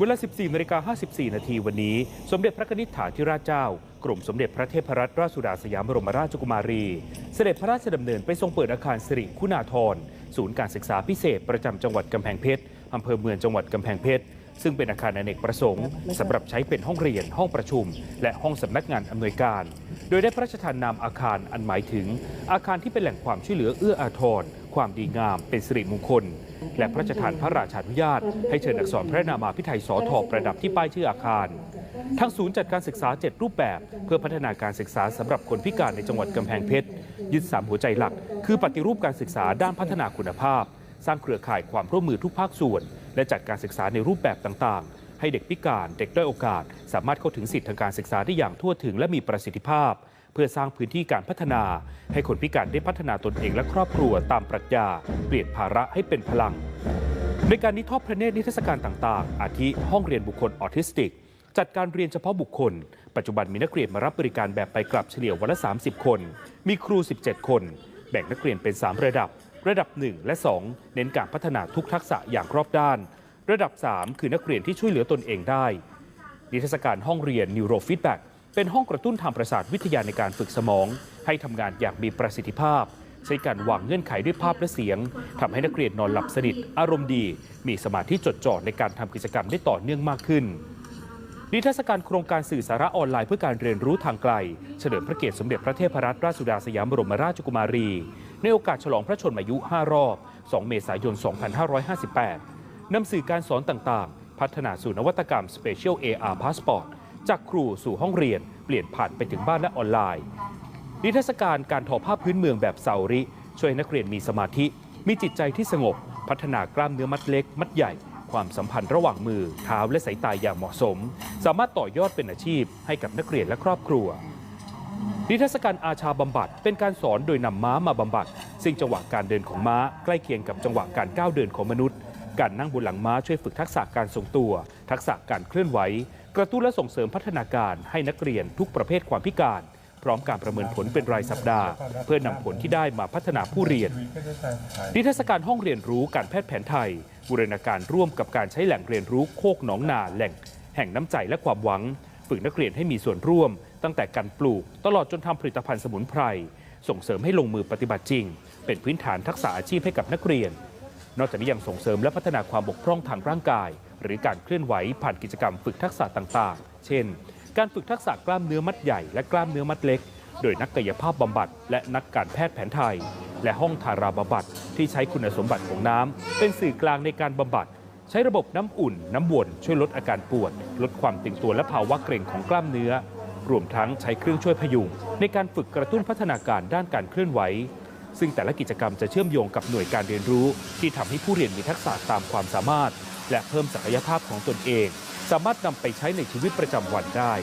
เวลา 14นาฬิกา54 นาทีวันนี้ สมเด็จพระนิษฐาธิราชเจ้า กรมสมเด็จพระเทพรัตนราชสุดาสยามบรมราชกุมารี เสด็จพระราชดำเนินไปทรงเปิดอาคารสิริคุณาธร ศูนย์การศึกษาพิเศษประจำจังหวัดกำแพงเพชรอำเภอเมืองจังหวัดกำแพงเพชรซึ่งเป็นอาคารอเนกประสงค์สำหรับใช้เป็นห้องเรียน ห้องประชุม และห้องสำนักงานอำนวยการ โดยได้พระราชทานนามอาคารอันหมายถึง อาคารที่เป็นแหล่งความช่วยเหลือเอื้ออาทร ความดีงาม เป็นสิริมงคล และพระราชทานพระราชานุญาต ให้เชิญอักษรพระนามาพิไทยสอทอประดับที่ป้ายชื่ออาคาร ทางศูนย์จัดการศึกษา 7 รูปแบบ เพื่อพัฒนาการศึกษาสำหรับคนพิการในจังหวัดกำแพงเพชรยึดสามหัวใจหลัก คือปฏิรูปการศึกษาด้านพัฒนาคุณภาพ สร้างเครือข่ายความร่วมมือทุกภาคส่วน และจัดการศึกษาในรูปแบบต่างๆ ให้เด็กพิการ เด็กด้อยโอกาส สามารถเข้าถึงสิทธิทางการศึกษาได้อย่างทั่วถึงและมีประสิทธิภาพ เพื่อสร้างพื้นที่การพัฒนา ให้คนพิการได้พัฒนาตนเองและครอบครัวตามปรัชญา เปลี่ยนภาระให้เป็นพลัง ในการนิทอดพระเนตรนิทรรศการต่างๆ อาทิห้องเรียนบุคคลออทิสติก จัดการเรียนเฉพาะบุคคล ปัจจุบันมีนักเรียนมารับบริการแบบไปกลับเฉลี่ยวันละ 30 คน มีครู 17 คน แบ่งนักเรียนเป็น 3 ระดับ ระดับ 1 และ 2 เน้นการพัฒนาทุกทักษะอย่างรอบด้าน ระดับ 3 คือนักเรียนที่ช่วยเหลือตนเองได้นิทรรศการห้องเรียน Neurofeedback เป็นห้องกระตุ้นทางประสาทวิทยาในการฝึกสมอง ให้ทำงานอย่างมีประสิทธิภาพ ใช้การวางเงื่อนไขด้วยภาพและเสียงทำให้นักเรียนนอนหลับสนิทอารมณ์ดี มีสมาธิจดจ่อในการทำกิจกรรมได้ต่อเนื่องมากขึ้นนิทรรศการโครงการสื่อสาระออนไลน์เพื่อการเรียนรู้ทางไกล เฉลิมพระเกียรติสมเด็จพระเทพรัตนราชสุดาสยามบรมราชกุมารี ในโอกาสฉลองพระชนมายุ 5 รอบ 2 เมษายน 2558 นำสื่อการสอนต่างๆ พัฒนาสู่นวัตกรรม Special AR Passport จากครูสู่ห้องเรียน เปลี่ยนผ่านไปถึงบ้านและออนไลน์ นิทรรศการการทอผ้าพื้นเมืองแบบเสาริ ช่วยให้นักเรียนมีสมาธิ มีจิตใจที่สงบ พัฒนากล้ามเนื้อมัดเล็ก มัดใหญ่ ความสัมพันธ์ระหว่างมือ เท้าและสายตาอย่างเหมาะสม สามารถต่อยอดเป็นอาชีพ ให้กับนักเรียนและครอบครัวนิทรรศการอาชาบำบัดเป็นการสอนโดยนำม้ามาบำบัด ซึ่งจังหวะการเดินของม้าใกล้เคียงกับจังหวะการก้าวเดินของมนุษย์ การนั่งบนหลังม้าช่วยฝึกทักษะการทรงตัว ทักษะการเคลื่อนไหว กระตุ้นและส่งเสริมพัฒนาการให้นักเรียนทุกประเภทความพิการ พร้อมการประเมินผลเป็นรายสัปดาห์ เพื่อนำผลที่ได้มาพัฒนาผู้เรียน นิทรรศการห้องเรียนรู้การแพทย์แผนไทย บูรณาการร่วมกับการใช้แหล่งเรียนรู้โคกหนองนาแหล่ง แห่งน้ำใจและความหวัง ฝึกนักเรียนให้มีส่วนร่วม ตั้งแต่การปลูก ตลอดจนทำผลิตภัณฑ์สมุนไพรส่งเสริมให้ลงมือปฏิบัติจริง เป็นพื้นฐานทักษะอาชีพให้กับนักเรียน นอกจากนี้ยังส่งเสริมและพัฒนาความบกพร่องทางร่างกาย หรือการเคลื่อนไหวผ่านกิจกรรมฝึกทักษะต่างๆ เช่น การฝึกทักษะกล้ามเนื้อมัดใหญ่และกล้ามเนื้อมัดเล็ก โดยนักกายภาพบำบัด และนักการแพทย์แผนไทย และห้องทาราบำบัดที่ใช้คุณสมบัติของน้ำเป็นสื่อกลางในการบำบัด ใช้ระบบน้ำอุ่น น้ำวนช่วยลดอาการปวด ลดความตึงตัวและภาวะเกร็งของกล้ามเนื้อ รวมทั้งใช้เครื่องช่วยพยุงในการฝึกกระตุ้นพัฒนาการด้านการเคลื่อนไหวซึ่งแต่ละกิจกรรมจะเชื่อมโยงกับหน่วยการเรียนรู้ ที่ทำให้ผู้เรียนมีทักษะตามความสามารถ และเพิ่มศักยภาพของตนเอง สามารถนำไปใช้ในชีวิตประจำวันได้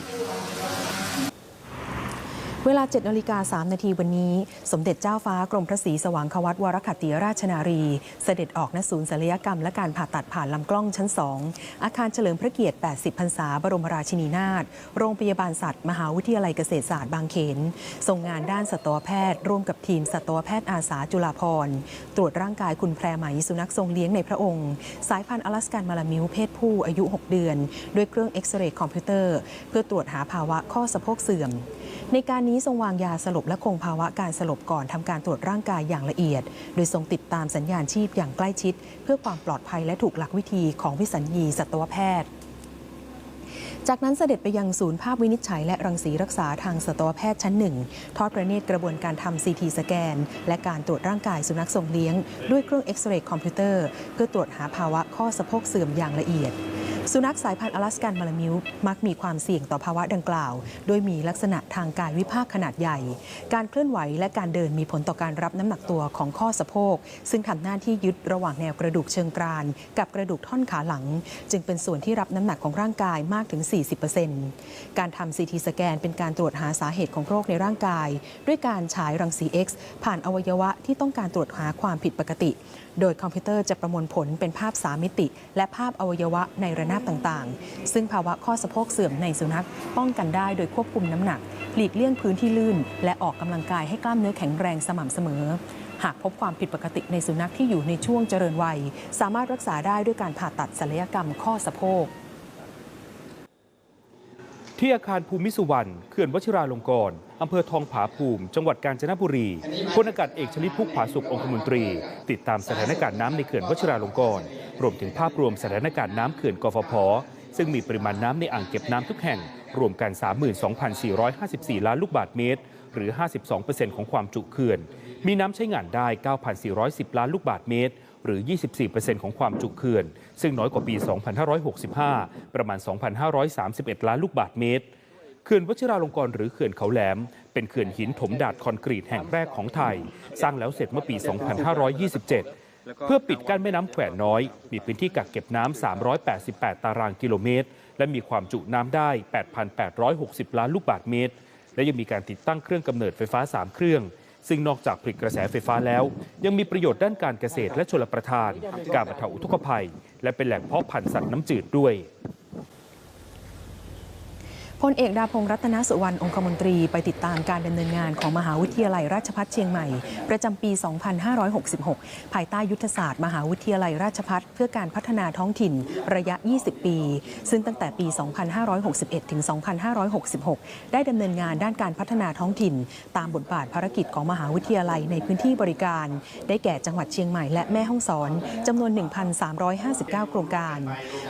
เวลา 7นาฬิกา3นาทีวันนี้ สมเด็จเจ้าฟ้ากรมพระศรีสว่างควัตวรคัตติยราชนารี เสด็จออกณศูนย์ศัลยกรรมและการผ่าตัดผ่านลำกล้องชั้น 2 อาคารเฉลิมพระเกียรติ 80 พรรษา บรมราชินีนาถโรงพยาบาลสัตว์ มหาวิทยาลัยเกษตรศาสตร์บางเขนทรงงานด้านสัตวแพทย์ ร่วมกับทีมสัตวแพทย์อาสาจุฬาภรณ์ตรวจร่างกายคุณแพรไหมสุนัขทรงเลี้ยงในพระองค์ สายพันธุ์อลาสกันมาลามิวเพศผู้อายุ 6 เดือน ด้วยเครื่องเอ็กซเรย์คอมพิวเตอร์ เพื่อตรวจหาภาวะข้อสะโพกเสื่อม ในการนี้ทรงวางยาสลบและคงภาวะการสลบก่อนทำการตรวจร่างกายอย่างละเอียด โดยทรงติดตามสัญญาณชีพอย่างใกล้ชิด เพื่อความปลอดภัยและถูกหลักวิธีของวิสัญญีสัตวแพทย์จากนั้นเสด็จไปยังศูนย์ภาพวินิจฉัยและรังสีรักษาทางสัตวแพทย์ชั้นหนึ่งทอดประเนตรกระบวนการทำซีทีสแกน และการตรวจร่างกายสุนัขทรงเลี้ยง ด้วยเครื่องเอ็กซเรย์คอมพิวเตอร์ เพื่อตรวจหาภาวะข้อสะโพกเสื่อมอย่างละเอียด สุนัขสายพันธุ์อลาสกันมาลามิวมักมีความเสี่ยงต่อภาวะดังกล่าว โดยมีลักษณะทางกายวิภาคขนาดใหญ่ การเคลื่อนไหวและการเดินมีผลต่อการรับน้ำหนักตัวของข้อสะโพก ซึ่งทำหน้าที่ยึดระหว่างแนวกระดูกเชิงกราน กับกระดูกท่อนขาหลัง จึงเป็นส่วนที่รับน้ำหนักของร่างกายมากถึง 40%การทำซีทีสแกนเป็นการตรวจหาสาเหตุของโรคในร่างกาย ด้วยการฉายรังสี X ผ่านอวัยวะที่ต้องการตรวจหาความผิดปกติ โดยคอมพิวเตอร์จะประมวลผลเป็นภาพ3มิติ และภาพอวัยวะในระนาบต่างๆ ซึ่งภาวะข้อสะโพกเสื่อมในสุนัขป้องกันได้โดยควบคุมน้ำหนัก หลีกเลี่ยงพื้นที่ลื่น และออกกำลังกายให้กล้ามเนื้อแข็งแรงสม่ำเสมอ หากพบความผิดปกติในสุนัขที่อยู่ในช่วงเจริญวัย สามารถรักษาได้ด้วยการผ่าตัดศัลยกรรมข้อสะโพก ที่อาคารภูมิสุวรรณเขื่อนวชิราลงกรณ์อำเภอทองผาภูมิ จังหวัดกาญจนบุรีพลอากาศเอกชลิตพุกผาสุของคมนตรี ติดตามสถานการณ์น้ำในเขื่อนวชิราลงกรณ์รวมถึงภาพรวมสถานการณ์น้ำเขื่อนกฟผซึ่งมีปริมาณน้ำในอ่างเก็บน้ำทุกแห่ง รวมกัน 32,454 ล้านลูกบาศก์เมตร หรือ 52%ของความจุเขื่อน มีน้ำใช้งานได้ 9,410 ล้านลูกบาศก์เมตร หรือ 24%ของความจุเขื่อน ซึ่งน้อยกว่าปี 2565 ประมาณ 2,531 ล้านลูกบาศก์เมตรเขื่อนวชิราลงกรณ์หรือเขื่อนเขาแหลม เป็นเขื่อนหินถมดาดคอนกรีตแห่งแรกของไทย สร้างแล้วเสร็จเมื่อปี 2527 เพื่อปิดกั้นแม่น้ำแขวนน้อย มีพื้นที่กักเก็บน้ำ 388 ตารางกิโลเมตร และมีความจุน้ำได้ 8,860 ล้านลูกบาศก์เมตร และยังมีการติดตั้งเครื่องกำเนิดไฟฟ้า 3 เครื่อง ซึ่งนอกจากผลิตกระแสไฟฟ้าแล้ว ยังมีประโยชน์ด้านการเกษตรและชลประทาน การบรรเทาอุทกภัย และเป็นแหล่งเพาะพันธุ์สัตว์น้ำจืดด้วย ลเอกดาพงศ์รัตนสุวรรณองคมนตรีไปติดตามการดำเนินงานของมหาวิทยาลัยราชภัฏเชียงใหม่ ประจำปี 2566 ภายใต้ยุทธศาสตร์ มหาวิทยาลัยราชภัฏเพื่อการพัฒนาท้องถิ่นระยะ 20 ปี ซึ่งตั้งแต่ปี 2561 ถึง 2566 ได้ดำเนินงานด้านการพัฒนาท้องถิ่น ตามบทบาทภารกิจของมหาวิทยาลัยในพื้นที่บริการ ได้แก่จังหวัดเชียงใหม่และแม่ฮ่องสอนจำนวน 1,359 โครงการ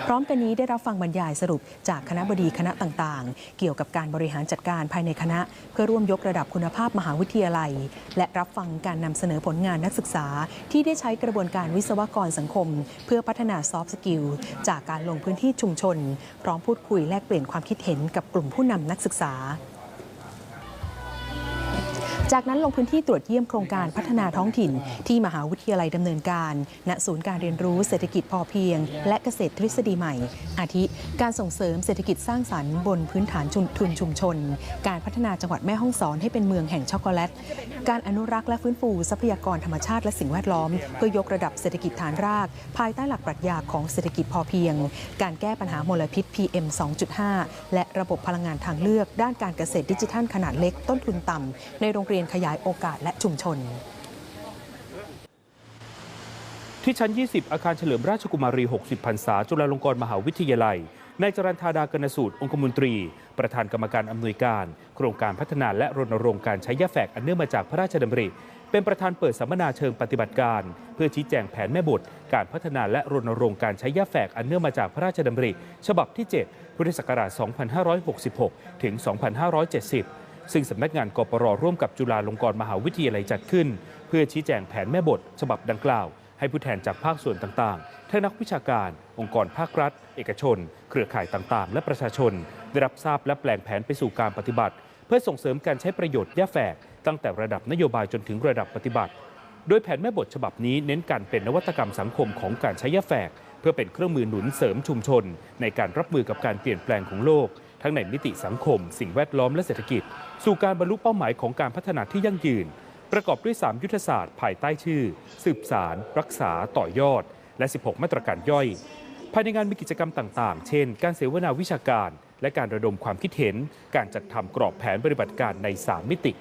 พร้อมกันนี้ได้รับฟังบรรยายสรุปจากคณะบดีคณะต่างๆเกี่ยวกับการบริหารจัดการภายในคณะ เพื่อร่วมยกระดับคุณภาพมหาวิทยาลัย และรับฟังการนำเสนอผลงานนักศึกษา ที่ได้ใช้กระบวนการวิศวกรสังคม เพื่อพัฒนาซอฟต์สกิลจากการลงพื้นที่ชุมชน พร้อมพูดคุยแลกเปลี่ยนความคิดเห็นกับกลุ่มผู้นำนักศึกษา จากนั้นลงพื้นที่ตรวจเยี่ยมโครงการพัฒนาท้องถิ่น ที่มหาวิทยาลัยดำเนินการ ณ ศูนย์การเรียนรู้เศรษฐกิจพอเพียง และเกษตรทฤษฎีใหม่ อาทิ การส่งเสริมเศรษฐกิจสร้างสรรค์บนพื้นฐานชุมทุนชุมชน การพัฒนาจังหวัดแม่ฮ่องสอนให้เป็นเมืองแห่งช็อกโกแลต การอนุรักษ์และฟื้นฟูทรัพยากรธรรมชาติและสิ่งแวดล้อม เพื่อยกระดับเศรษฐกิจฐานราก ภายใต้หลักปรัชญาของเศรษฐกิจพอเพียง การแก้ปัญหามลพิษ PM 2.5 และระบบพลังงานทางเลือก ด้านการเกษตรดิจิทัลขนาดเล็กต้นทุนต่ำในโรงเรียนรียนขยายโอกาสและชุมชนที่ชั้น 20 อาคารเฉลิมราชกุมารี 60 พรรษา จุฬาลงกรณ์มหาวิทยาลัย นายจรันธาดากนสูตร องคมนตรี ประธานกรรมการอำนวยการ โครงการพัฒนาและรณรงค์การใช้ยาแฝกอันเนื่องมาจากพระราชดำริ เป็นประธานเปิดสัมมนาเชิงปฏิบัติการ เพื่อชี้แจงแผนแม่บท การพัฒนาและรณรงค์การใช้ยาแฝกอันเนื่องมาจากพระราชดำริ ฉบับที่ 7 พุทธศักราช 2566 ถึง 2570 ซึ่งสำนักงานกปรร่วมกับจุฬาลงกรณ์มหาวิทยาลัยจัดขึ้น เพื่อชี้แจงแผนแม่บท ฉบับดังกล่าว ให้ผู้แทนจากภาคส่วนต่างๆทั้งนักวิชาการ องค์กรภาครัฐ เอกชน เครือข่ายต่างๆ และประชาชน ได้รับทราบและแปลงแผนไปสู่การปฏิบัติ เพื่อส่งเสริมการใช้ประโยชน์ย่าแฝกตั้งแต่ระดับนโยบายจนถึงระดับปฏิบัติ โดยแผนแม่บทฉบับนี้เน้นการเป็นนวัตกรรมสังคมของการใช้ยาแฝก เพื่อเป็นเครื่องมือหนุนเสริมชุมชน ในการรับมือกับการเปลี่ยนแปลงของโลก ทั้งในมิติสังคม สิ่งแวดล้อมและเศรษฐกิจ สู่การบรรลุเป้าหมายของการพัฒนาที่ยั่งยืน ประกอบด้วย 3 ยุทธศาสตร์ ภายใต้ชื่อ สืบสาร รักษา ต่อยอด และ 16 มาตรการย่อย ภายในงานมีกิจกรรมต่างๆ เช่น การเสวนาวิชาการ และการระดมความคิดเห็น การจัดทำกรอบแผนปฏิบัติการใน 3 มิติ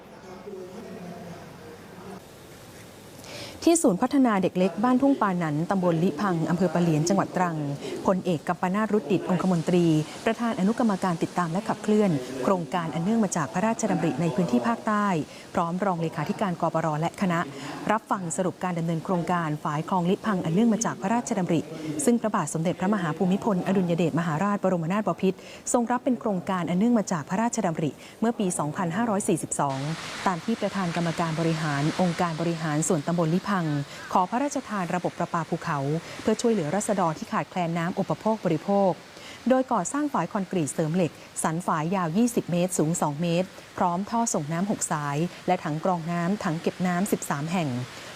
ที่ศูนย์พัฒนาเด็กเล็กบ้านทุ่งปานันตำบลลิพังอำเภอปะเหลียนจังหวัดตรังพลเอกกัปปนาถรุดดิตองคมนตรี ประธานอนุกรรมการติดตามและขับเคลื่อน โครงการอันเนื่องมาจากพระราชดำริในพื้นที่ภาคใต้ พร้อมรองเลขาธิการกปรและคณะ รับฟังสรุปการดำเนินโครงการฝายคลองลิพังอันเนื่องมาจากพระราชดำริ ซึ่งพระบาทสมเด็จพระมหาภูมิพลอดุลยเดชมหาราชบรมนาถบพิตรทรงรับเป็นโครงการอันเนื่องมาจากพระราชดำริเมื่อปี 2542 ตามที่ประธานกรรมการบริหารองค์การบริหารส่วนตำบลลิพังขอพระราชทานระบบประปาภูเขา เพื่อช่วยเหลือรัษฎรที่ขาดแคลนน้ำอุปโภคบริโภค โดยก่อสร้างฝายคอนกรีตเสริมเหล็ก สันฝายยาว 20 เมตร สูง 2 เมตร พร้อมท่อส่งน้ำ 6 สาย และถังกรองน้ำถังเก็บน้ำ 13 แห่ง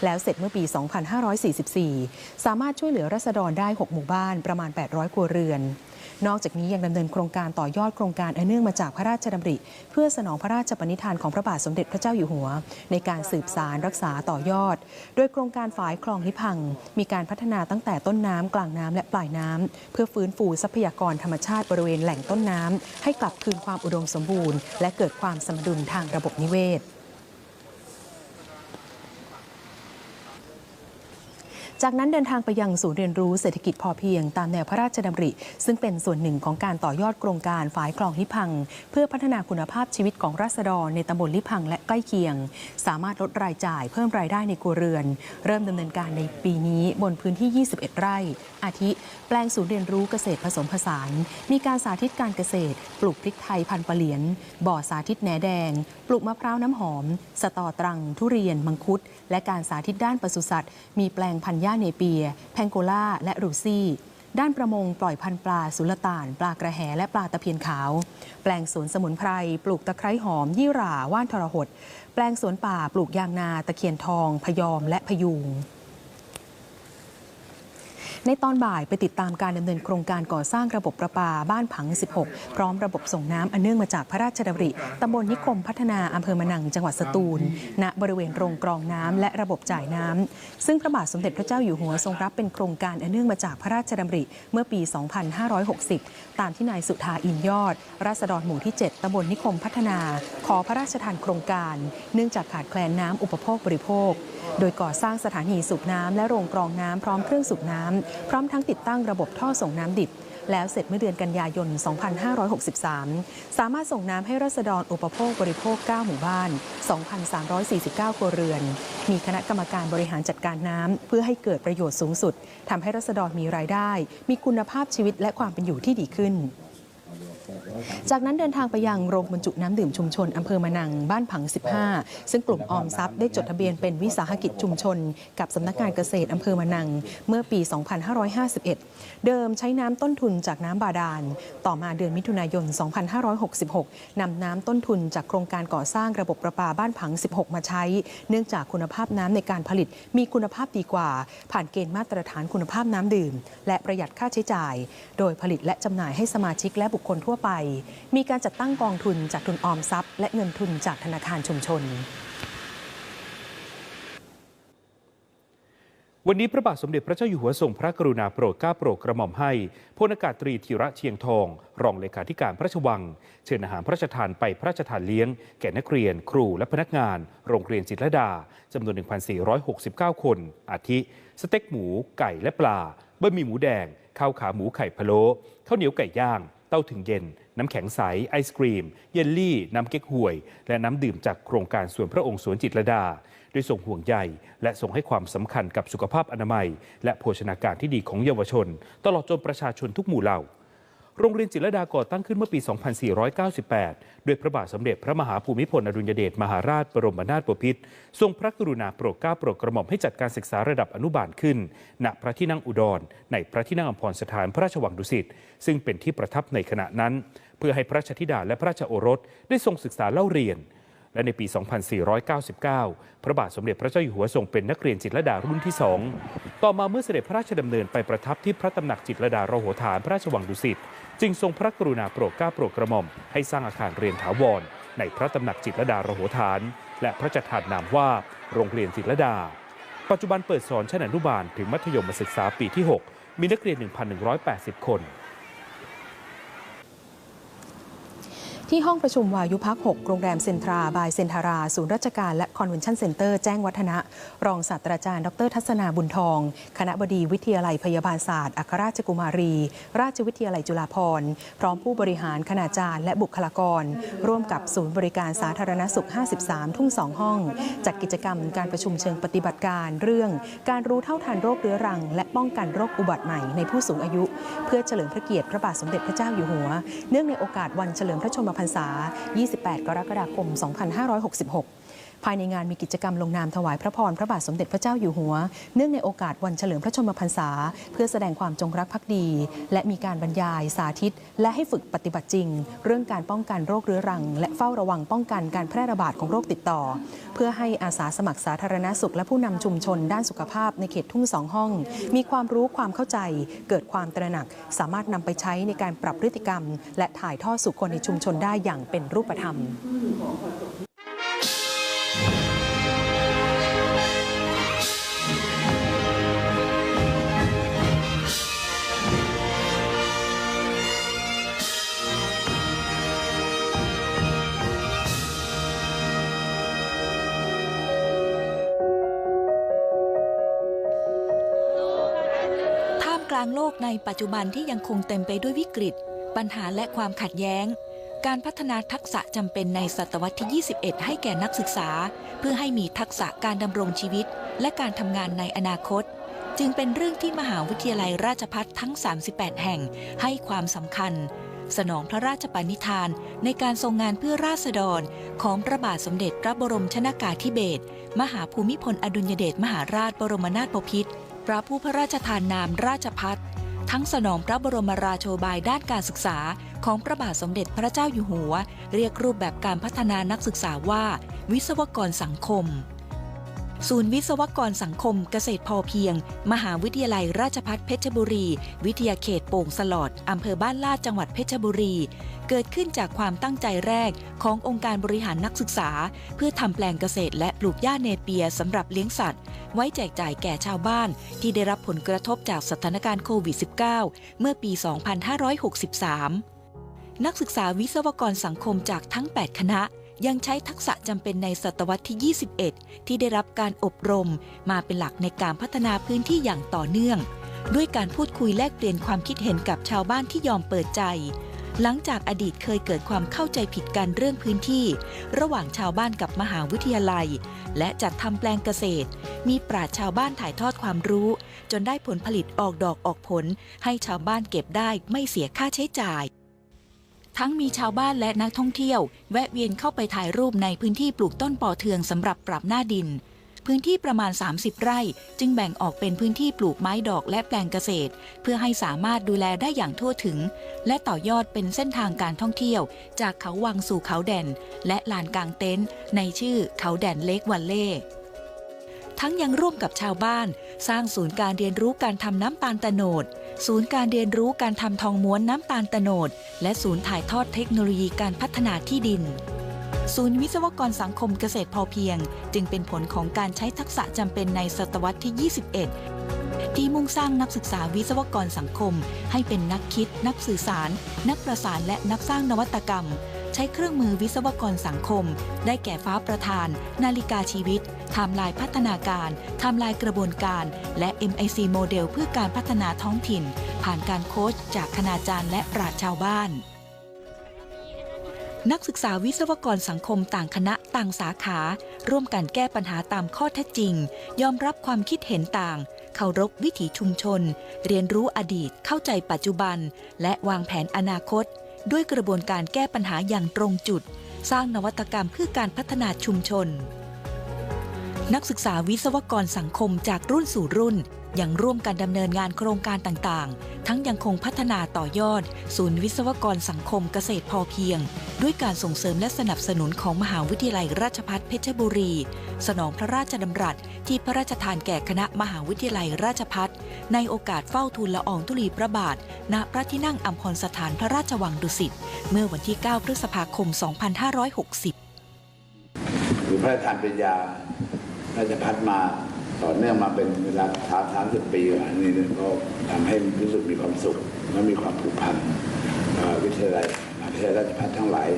แล้วเสร็จเมื่อปี 2544 สามารถช่วยเหลือรัษฎรได้ 6 หมู่บ้านประมาณ 800 ครัวเรือน นอกจากนี้ยังดำเนินโครงการต่อยอดโครงการอันเนื่องมาจากพระราชดำริ เพื่อสนองพระราชปณิธานของพระบาทสมเด็จพระเจ้าอยู่หัว ในการสืบสารรักษาต่อยอด โดยโครงการฝายคลองลิพัง มีการพัฒนาตั้งแต่ต้นน้ำกลางน้ำและปลายน้ำเพื่อฟื้นฟูทรัพยากรธรรมชาติบริเวณแหล่งต้นน้ำให้กลับคืนความอุดมสมบูรณ์ และเกิดความสมดุลทางระบบนิเวศ จากนั้นเดินทางไปยังศูนย์เรียนรู้เศรษฐกิจพอเพียง ตามแนวพระราชดำริ ซึ่งเป็นส่วนหนึ่งของการต่อยอดโครงการฝายคลองลิพัง เพื่อพัฒนาคุณภาพชีวิตของราษฎรในตำบลลิพังและใกล้เคียง สามารถลดรายจ่ายเพิ่มรายได้ในครัวเรือน เริ่มดำเนินการในปีนี้บนพื้นที่ 21 ไร่ อาทิ แปลงศูนย์เรียนรู้เกษตรผสมผสาน มีการสาธิตการเกษตร ปลูกพริกไทยพันธุ์ปะเหลียน บ่อสาธิตแหนแดง ปลูกมะพร้าวน้ำหอม สตอตรัง ทุเรียน มังคุด และการสาธิตด้านปศุสัตว์ มีแปลงพันธุ์าเนเปีย แพงโกล่าและรูซี่ ด้านประมงปล่อยพันธุ์ปลาสุลต่าน ปลากระแหและปลาตะเพียนขาว แปลงสวนสมุนไพร ปลูกตะไคร้หอม ยี่หร่า ว่านทรหด แปลงสวนป่าปลูกยางนา ตะเคียนทอง พยอมและพยุง ในตอนบ่ายไปติดตามการดำเนินโครงการก่อสร้างระบบประปาบ้านผัง 16 พร้อมระบบส่งน้ำอันเนื่องมาจากพระราชดำริตำบลนิคมพัฒนาอำเภอมะนังจังหวัดสตูล ณบริเวณโรงกรองน้ำและระบบจ่ายน้ำซึ่งพระบาทสมเด็จพระเจ้าอยู่หัวทรงรับเป็นโครงการอันเนื่องมาจากพระราชดำริเมื่อปี 2560 ตามที่นายสุธาอินยอด ราษฎรหมู่ที่ 7ตำบลนิคมพัฒนา ขอพระราชทานโครงการ เนื่องจากขาดแคลนน้ำอุปโภคบริโภค โดยก่อสร้างสถานีสูบน้ำและโรงกรองน้ำพร้อมเครื่องสูบน้ำพร้อมทั้งติดตั้งระบบท่อส่งน้ำดิบ แล้วเสร็จเมื่อเดือนกันยายน 2563 สามารถส่งน้ำให้รัษฎรอุปโภคบริโภค 9 หมู่บ้าน 2,349 ครัวเรือน มีคณะกรรมการบริหารจัดการน้ำเพื่อให้เกิดประโยชน์สูงสุดทำให้รัษฎรมีรายได้ มีคุณภาพชีวิตและความเป็นอยู่ที่ดีขึ้น จากนั้นเดินทางไปยังโรงบรรจุน้ำดื่มชุมชนอำเภอมะนังบ้านผัง 15 ซึ่งกลุ่มออมทรัพย์ได้จดทะเบียนเป็นวิสาหกิจชุมชน กับสำนักงานเกษตรอำเภอมะนังเมื่อปี 2551 เดิมใช้น้ำต้นทุนจากน้ำบาดาล ต่อมาเดือนมิถุนายน 2566นำน้ำต้นทุนจากโครงการก่อสร้างระบบประปาบ้านผัง 16 มาใช้ เนื่องจากคุณภาพน้ำในการผลิตมีคุณภาพดีกว่า ผ่านเกณฑ์มาตรฐานคุณภาพน้ำดื่ม และประหยัดค่าใช้จ่าย โดยผลิตและจำหน่ายให้สมาชิกและบุคคลทั่วไปมีการจัดตั้งกองทุนจากทุนออมทรัพย์ และเงินทุนจากธนาคารชุมชน วันนี้พระบาทสมเด็จพระเจ้าอยู่หัวทรงพระกรุณาโปรดเกล้าโปรดกระหม่อมให้พลอากาศตรีธีระเชียงทอง รองเลขาธิการพระราชวัง เชิญอาหารพระราชทานไปพระราชทานเลี้ยง แก่นักเรียน ครูและพนักงาน โรงเรียนจิตรดาจำนวน 1,469 คน อาทิ สเต็กหมู ไก่และปลาบะหมี่หมูแดงข้าวขาหมูไข่พะโล้ข้าวเหนียวไก่ย่าง เต้าถึงเย็น น้ำแข็งใส ไอศกรีม เยลลี่ น้ำเก๊กฮวย และน้ำดื่มจากโครงการสวนพระองค์สวนจิตรดาโดยส่งห่วงใยและส่งให้ความสำคัญกับสุขภาพอนามัย และโภชนาการที่ดีของเยาวชน ตลอดจนประชาชนทุกหมู่เหล่าโรงเรียนจิตรดาก่อตั้งขึ้นเมื่อปี 2498โดยพระบาทสมเด็จพระมหาภูมิพลอดุลยเดชมหาราชบรมนาถบพิตรทรงพระกรุณาโปรดเกล้าโปรดกระหม่อมให้จัดการศึกษาระดับอนุบาลขึ้น ณ พระที่นั่งอุดร ในพระที่นั่งอมพรสถานพระราชวังดุสิต ซึ่งเป็นที่ประทับในขณะนั้น เพื่อให้พระราชธิดาและพระราชโอรสได้ทรงศึกษาเล่าเรียน และในปี 2499 พระบาทสมเด็จพระเจ้าอยู่หัวทรงเป็นนักเรียนจิตรลดารุ่นที่สองต่อมาเมื่อเสด็จพระราชดำเนินไปประทับที่พระตำหนักจิตรลดาโรโหฐานพระราชวังดุสิตจึงทรงพระกรุณาโปรดเกล้าโปรดกระหม่อมให้สร้างอาคารเรียนถาวร ในพระตำหนักจิตรลดาโรโหฐาน และพระราชทานนามว่าโรงเรียนจิตรลดา ปัจจุบันเปิดสอนชั้นอนุบาลถึงมัธยมศึกษาปีที่ 6 มีนักเรียน 1,180 คน ที่ห้องประชุมวายุพัก 6 โรงแรมเซ็นทรา บายเซ็นทารา ศูนย์ราชการและคอนเวนชั่นเซ็นเตอร์ แจ้งวัฒนะ รองศาสตราจารย์ ดรทัศนาบุญทอง คณะบดีวิทยาลัยพยาบาลศาสตร์ อัครราชกุมารี ราชวิทยาลัยจุฬาภรณ์พร้อมผู้บริหาร คณาจารย์ และบุคลากร ร่วมกับศูนย์บริการสาธารณสุข 53 ทุ่ง 2 ห้อง จัดกิจกรรมการประชุมเชิงปฏิบัติการ เรื่อง การรู้เท่าทันโรคเรื้อรัง และป้องกันโรคอุบัติใหม่ในผู้สูงอายุ เพื่อเฉลิมพระเกียรติพระบาทสมเด็จพระเจ้าอยู่หัว เนื่องในโอกาสวันเฉลิมพระชนมพรรษา 28 กรกฎาคม 2566 ภายในงานมีกิจกรรมลงนามถวายพระพรพระบาทสมเด็จพระเจ้าอยู่หัว เนื่องในโอกาสวันเฉลิมพระชนมพรรษา เพื่อแสดงความจงรักภักดี และมีการบรรยายสาธิต และให้ฝึกปฏิบัติจริง เรื่องการป้องกันโรคเรื้อรัง และเฝ้าระวังป้องกันการแพร่ระบาดของโรคติดต่อ เพื่อให้อาสาสมัครสาธารณสุข และผู้นำชุมชน ด้านสุขภาพในเขตทุ่งสองห้อง มีความรู้ความเข้าใจ เกิดความตระหนัก สามารถนำไปใช้ในการปรับพฤติกรรม และถ่ายทอดสู่คนในชุมชนได้อย่างเป็นรูปธรรมางโลกในปัจจุบันที่ยังคงเต็มไปด้วยวิกฤต ปัญหาและความขัดแย้ง การพัฒนาทักษะจำเป็นในศตวรรษที่ 21 ให้แก่นักศึกษา เพื่อให้มีทักษะการดำรงชีวิต และการทำงานในอนาคต จึงเป็นเรื่องที่มหาวิทยาลัยราชภัฏทั้ง 38 แห่งให้ความสำคัญ สนองพระราชปณิธานในการทรงงานเพื่อราษฎร ของพระบาทสมเด็จพระบรมชนากาธิเบศรมหาภูมิพลอดุลยเดชมหาราชบรมนาถบพิตร พระผู้พระราชทานนามราชพัฒทั้งสนองพระบรมราโชบายด้านการศึกษาของพระบาทสมเด็จพระเจ้าอยู่หัว เรียกรูปแบบการพัฒนานักศึกษาว่า วิศวกรสังคม ศูนย์วิศวกรสังคมเกษตรพอเพียง มหาวิทยาลัยราชภัฏเพชรบุรี วิทยาเขตโป่งสลอดอำเภอบ้านลาดจังหวัดเพชรบุรี เกิดขึ้นจากความตั้งใจแรกขององค์การบริหารนักศึกษา เพื่อทำแปลงเกษตรและปลูกหญ้าเนเปียสำหรับเลี้ยงสัตว์ ไว้แจกจ่ายแก่ชาวบ้าน ที่ได้รับผลกระทบจากสถานการณ์โควิด -19 เมื่อปี 2563 นักศึกษาวิศวกรสังคมจากทั้ง 8 คณะ ยังใช้ทักษะจำเป็นในศตวรรษที่ 21 ที่ได้รับการอบรมมาเป็นหลักในการพัฒนาพื้นที่อย่างต่อเนื่อง ด้วยการพูดคุยแลกเปลี่ยนความคิดเห็นกับชาวบ้านที่ยอมเปิดใจ หลังจากอดีตเคยเกิดความเข้าใจผิดกันเรื่องพื้นที่ ระหว่างชาวบ้านกับมหาวิทยาลัย และจัดทำแปลงเกษตร มีปราชชาวบ้านถ่ายทอดความรู้ จนได้ผลผลิตออกดอกออกผล ให้ชาวบ้านเก็บได้ไม่เสียค่าใช้จ่าย ทั้งมีชาวบ้านและนักท่องเที่ยว แวะเวียนเข้าไปถ่ายรูปในพื้นที่ปลูกต้นปอเทืองสำหรับปรับหน้าดิน พื้นที่ประมาณ 30 ไร่ จึงแบ่งออกเป็นพื้นที่ปลูกไม้ดอกและแปลงเกษตร เพื่อให้สามารถดูแลได้อย่างทั่วถึง และต่อยอดเป็นเส้นทางการท่องเที่ยว จากเขาวังสู่เขาแด่นและลานกลางเต็นท์ในชื่อเขาแด่นเล็กวันเล่ ทั้งยังร่วมกับชาวบ้าน สร้างศูนย์การเรียนรู้การทำน้ำตาลตะโนด ศูนย์การเรียนรู้การทำทองม้วนน้ำตาลตะโนด และศูนย์ถ่ายทอดเทคโนโลยีการพัฒนาที่ดิน ศูนย์วิศวกรสังคมเกษตรพอเพียง จึงเป็นผลของการใช้ทักษะจำเป็นในศตวรรษที่ 21 ที่มุ่งสร้างนักศึกษาวิศวกรสังคม ให้เป็นนักคิด นักสื่อสาร นักประสานและนักสร้างนวัตกรรม ใช้เครื่องมือวิศวกรสังคม ได้แก่ฟ้าประธาน นาฬิกาชีวิตไทม์ไลน์พัฒนาการไทม์ไลน์กระบวนการ และ MIC โมเดลเพื่อการพัฒนาท้องถิ่น ผ่านการโค้ชจากคณาจารย์และปราชญ์ชาวบ้าน นักศึกษาวิศวกรสังคมต่างคณะต่างสาขา ร่วมกันแก้ปัญหาตามข้อเท็จจริง ยอมรับความคิดเห็นต่างเคารพวิถีชุมชน เรียนรู้อดีตเข้าใจปัจจุบัน และวางแผนอนาคต ด้วยกระบวนการแก้ปัญหาอย่างตรงจุด สร้างนวัตกรรมเพื่อการพัฒนาชุมชน นักศึกษาวิศวกรสังคมจากรุ่นสู่รุ่น ยังร่วมกันดำเนินงานโครงการต่างๆ ทั้งยังคงพัฒนาต่อยอด ศูนย์วิศวกรสังคมเกษตรพอเพียง ด้วยการส่งเสริมและสนับสนุนของมหาวิทยาลัยราชภัฏเพชรบุรี สนองพระราชดำรัสที่พระราชทานแก่คณะมหาวิทยาลัยราชภัฏในโอกาสเฝ้าทูลละอองธุลีพระบาท ณพระที่นั่งอัมพรสถานพระราชวังดุสิตเมื่อวันที่ 9 พฤษภาคม 2560 หรือพระราชทานปริญญาราชพัฒมา ต่อเนื่องมาเป็นเวลาสามสามสิบปีอันนี้ก็ทำให้รู้สึกมีความสุขและมีความผูกพันวิทยาลัยมหาวิทยาลัยราชพัฒทั้งหลาย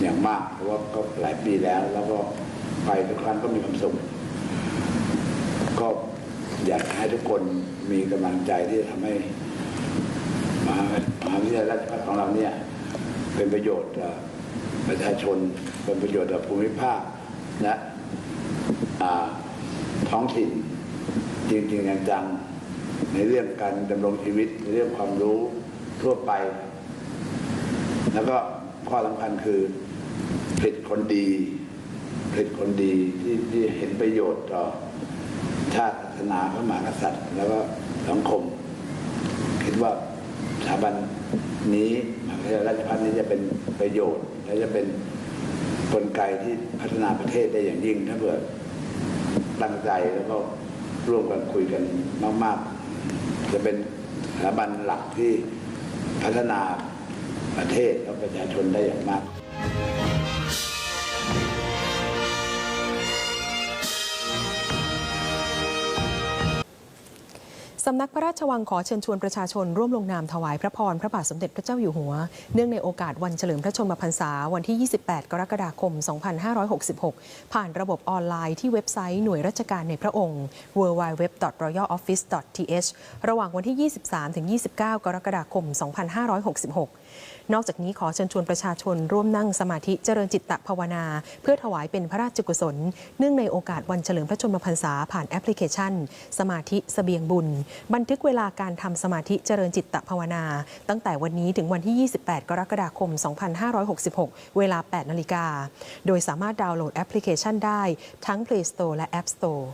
อย่างมากเพราะว่าก็หลายปีแล้ว แล้วก็ไปทุกครั้งก็มีความสุขก็อยากให้ทุกคนมีกำลังใจที่จะทำให้มหามหาวิทยาลัยราชพัฒของเราเนี่ยเป็นประโยชน์ประชาชนเป็นประโยชน์ต่อภูมิภาคและอ่า ท้องถิ่นจริงๆจังๆในเรื่องการดำรงชีวิตในเรื่องความรู้ทั่วไป แล้วก็ข้อสำคัญคือผลิตคนดีผลิตคนดีที่ที่เห็นประโยชน์ต่อชาติศาสนาพระมหากษัตริย์ แล้วก็สังคม คิดว่าสถาบันนี้มหาวิทยาลัยราชภัฏนี้จะเป็นประโยชน์ และจะเป็นกลไกที่พัฒนาประเทศได้อย่างยิ่งถ้าเผื่อ ตั้งใจแล้วก็ร่วมกันคุยกันมาก ๆ จะเป็นสถาบันหลักที่พัฒนาประเทศและประชาชนได้อย่างมาก สำนักพระราชวังขอเชิญชวนประชาชนร่วมลงนามถวายพระพรพระบาทสมเด็จพระเจ้าอยู่หัว เนื่องในโอกาสวันเฉลิมพระชนมพรรษาวันที่ 28 กรกฎาคม 2566 ผ่านระบบออนไลน์ที่เว็บไซต์หน่วยราชการในพระองค์ www.royaloffice.th ระหว่างวันที่ 23-29 กรกฎาคม 2566 นอกจากนี้ขอเชิญชวนประชาชนร่วมนั่งสมาธิเจริญจิตตภาวนา เพื่อถวายเป็นพระราชกุศล เนื่องในโอกาสวันเฉลิมพระชนมพรรษาผ่านแอปพลิเคชัน สมาธิสเสบียงบุญ บันทึกเวลาการทำสมาธิเจริญจิตตภาวนา ตั้งแต่วันนี้ถึงวันที่ 28 กรกฎาคม 2566 เวลา 8 นาฬิกา โดยสามารถดาวน์โหลดแอปพลิเคชันได้ทั้ง Play Store และ App Store